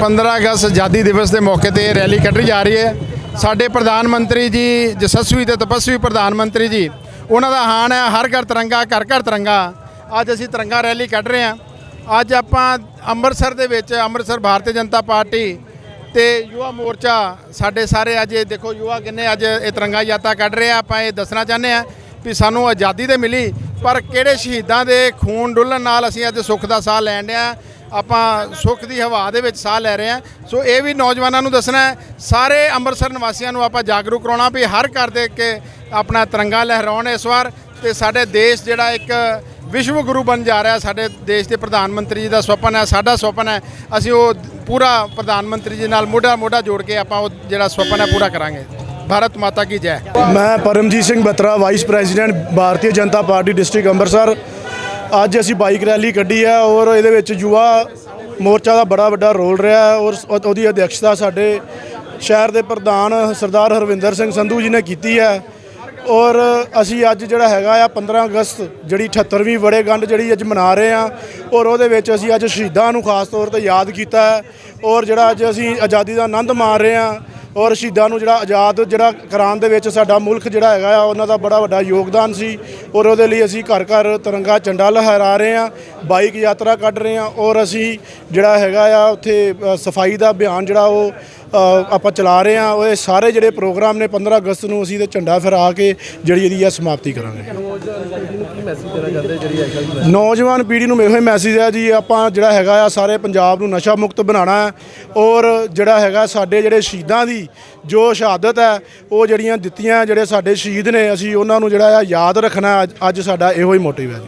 15 ਅਗਸਤ ਆਜ਼ਾਦੀ ਦਿਵਸ ਦੇ ਮੌਕੇ ਤੇ ਰੈਲੀ ਕੱਢੀ ਜਾ ਰਹੀ ਹੈ। ਸਾਡੇ ਪ੍ਰਧਾਨ ਮੰਤਰੀ ਜੀ, ਜਸਸਵੀ ਤੇ ਤਪਸਵੀ ਪ੍ਰਧਾਨ ਮੰਤਰੀ ਜੀ, ਉਹਨਾਂ ਦਾ ਹਾਣ ਹੈ ਹਰ ਘਰ ਤਿਰੰਗਾ, ਘਰ ਘਰ ਤਿਰੰਗਾ। ਅੱਜ ਅਸੀਂ ਤਿਰੰਗਾ ਰੈਲੀ ਕੱਢ ਰਹੇ ਹਾਂ। ਅੱਜ ਆਪਾਂ ਅੰਮ੍ਰਿਤਸਰ ਦੇ ਵਿੱਚ ਅੰਮ੍ਰਿਤਸਰ ਭਾਰਤੀ ਜਨਤਾ ਪਾਰਟੀ ਤੇ ਯੁਵਾ ਮੋਰਚਾ ਸਾਡੇ ਸਾਰੇ ਅੱਜ ਇਹ ਦੇਖੋ ਯੁਵਾ ਕਿੰਨੇ ਅੱਜ ਇਹ ਤਿਰੰਗਾ ਯਾਤਰਾ ਕੱਢ ਰਹੇ ਆ। ਆਪਾਂ ਇਹ ਦੱਸਣਾ ਚਾਹੁੰਦੇ ਆ ਵੀ ਸਾਨੂੰ ਆਜ਼ਾਦੀ ਤੇ ਮਿਲੀ, ਪਰ ਕਿਹੜੇ ਸ਼ਹੀਦਾਂ ਦੇ ਖੂਨ ਡੁੱਲਣ ਨਾਲ ਅਸੀਂ ਅੱਜ ਸੁੱਖ ਦਾ ਸਾਹ ਲੈਣ ਡਿਆ ਆਪਾਂ ਸੁੱਖ ਦੀ ਹਵਾ ਦੇ ਵਿੱਚ ਸਾਹ ਲੈ ਰਹੇ ਹਾਂ। ਸੋ ਇਹ ਵੀ ਨੌਜਵਾਨਾਂ ਨੂੰ ਦੱਸਣਾ ਹੈ, ਸਾਰੇ ਅੰਮ੍ਰਿਤਸਰ ਨਿਵਾਸੀਆਂ ਨੂੰ ਆਪਾਂ ਜਾਗਰੂਕ ਕਰਾਉਣਾ ਵੀ ਹਰ ਘਰ ਦੇ ਕੇ ਆਪਣਾ ਤਿਰੰਗਾ ਲਹਿਰਾਉਣ ਇਸ ਵਾਰ ਤੇ ਸਾਡੇ ਦੇਸ਼ ਜਿਹੜਾ ਇੱਕ ਵਿਸ਼ਵ ਗੁਰੂ ਬਣ ਜਾ ਰਿਹਾ, ਸਾਡੇ ਦੇਸ਼ ਦੇ ਪ੍ਰਧਾਨ ਮੰਤਰੀ ਜੀ ਦਾ ਸੁਪਨਾ ਹੈ, ਸਾਡਾ ਸੁਪਨਾ ਹੈ। ਅਸੀਂ ਉਹ ਪੂਰਾ ਪ੍ਰਧਾਨ ਮੰਤਰੀ ਜੀ ਨਾਲ ਮੋਢਾ ਮੋਢਾ ਜੋੜ ਕੇ ਆਪਾਂ ਉਹ ਜਿਹੜਾ ਸੁਪਨਾ ਹੈ ਪੂਰਾ ਕਰਾਂਗੇ। ਭਾਰਤ ਮਾਤਾ ਕੀ ਜੈ। ਮੈਂ Paramjit Singh Batra vice president Bharatiya Janata Party district Amritsar. ਅੱਜ ਅਸੀਂ ਬਾਈਕ ਰੈਲੀ ਕੱਢੀ ਹੈ ਔਰ ਇਹਦੇ ਵਿੱਚ ਯੁਵਾ ਮੋਰਚਾ ਦਾ ਬੜਾ ਵੱਡਾ ਰੋਲ ਰਿਹਾ ਹੈ ਔਰ ਉਹਦੀ ਅਧਿਕਸ਼ਤਾ ਸਾਡੇ ਸ਼ਹਿਰ ਦੇ ਪ੍ਰਧਾਨ ਸਰਦਾਰ ਹਰਵਿੰਦਰ ਸਿੰਘ ਸੰਧੂ ਜੀ ਨੇ ਕੀਤੀ ਹੈ ਔਰ ਅਸੀਂ ਅੱਜ ਜਿਹੜਾ ਹੈਗਾ ਆ 15 ਅਗਸਤ ਜਿਹੜੀ 78ਵੀਂ ਵੜੇਗੰਢ ਜਿਹੜੀ ਅੱਜ ਮਨਾ ਰਹੇ ਆ ਔਰ ਉਹਦੇ ਵਿੱਚ ਅਸੀਂ ਅੱਜ ਸ਼ਹੀਦਾਂ ਨੂੰ ਖਾਸ ਤੌਰ ਤੇ ਯਾਦ ਕੀਤਾ ਹੈ ਔਰ ਜਿਹੜਾ ਅੱਜ ਅਸੀਂ ਆਜ਼ਾਦੀ ਦਾ ਆਨੰਦ ਮਾਣ ਰਹੇ ਆ ਔਰ ਸ਼ਹੀਦਾਂ ਨੂੰ ਜਿਹੜਾ ਆਜ਼ਾਦ ਜਿਹੜਾ ਕਰਾਉਣ ਦੇ ਵਿੱਚ ਸਾਡਾ ਮੁਲਕ ਜਿਹੜਾ ਹੈਗਾ ਆ, ਉਹਨਾਂ ਦਾ ਬੜਾ ਵੱਡਾ ਯੋਗਦਾਨ ਸੀ। ਔਰ ਉਹਦੇ ਲਈ ਅਸੀਂ ਘਰ ਘਰ ਤਿਰੰਗਾ ਝੰਡਾ ਲਹਿਰਾ ਰਹੇ ਆ ਬਾਈਕ ਯਾਤਰਾ ਕੱਢ ਰਹੇ ਆ ਔਰ ਅਸੀਂ ਜਿਹੜਾ ਹੈਗਾ ਆ, ਉੱਥੇ ਸਫ਼ਾਈ ਦਾ ਅਭਿਆਨ ਜਿਹੜਾ ਉਹ ਆਪਾਂ ਚਲਾ ਰਹੇ ਆ ਉਹ ਇਹ ਸਾਰੇ ਜਿਹੜੇ ਪ੍ਰੋਗਰਾਮ ਨੇ 15 ਅਗਸਤ ਨੂੰ ਅਸੀਂ ਤੇ ਝੰਡਾ ਫਹਿਰਾ ਕੇ ਜਿਹੜੀ ਇਹਦੀ ਆ ਸਮਾਪਤੀ ਕਰਾਂਗੇ। ਨੌਜਵਾਨ ਪੀੜ੍ਹੀ ਨੂੰ ਇਹੋ ਹੀ ਮੈਸੇਜ ਹੈ ਜੀ, ਆਪਾਂ ਜਿਹੜਾ ਹੈਗਾ ਆ, ਸਾਰੇ ਪੰਜਾਬ ਨੂੰ ਨਸ਼ਾ ਮੁਕਤ ਬਣਾਉਣਾ ਹੈ। ਔਰ ਜਿਹੜਾ ਹੈਗਾ ਸਾਡੇ ਜਿਹੜੇ ਸ਼ਹੀਦਾਂ ਦੀ ਜੋ ਸ਼ਹਾਦਤ ਹੈ, ਉਹ ਜਿਹੜੀਆਂ ਦਿੱਤੀਆਂ ਜਿਹੜੇ ਸਾਡੇ ਸ਼ਹੀਦ ਨੇ, ਅਸੀਂ ਉਹਨਾਂ ਨੂੰ ਜਿਹੜਾ ਆ ਯਾਦ ਰੱਖਣਾ, ਅੱਜ- ਅੱਜ ਸਾਡਾ ਇਹੋ ਹੀ ਮੋਟਿਵ ਹੈ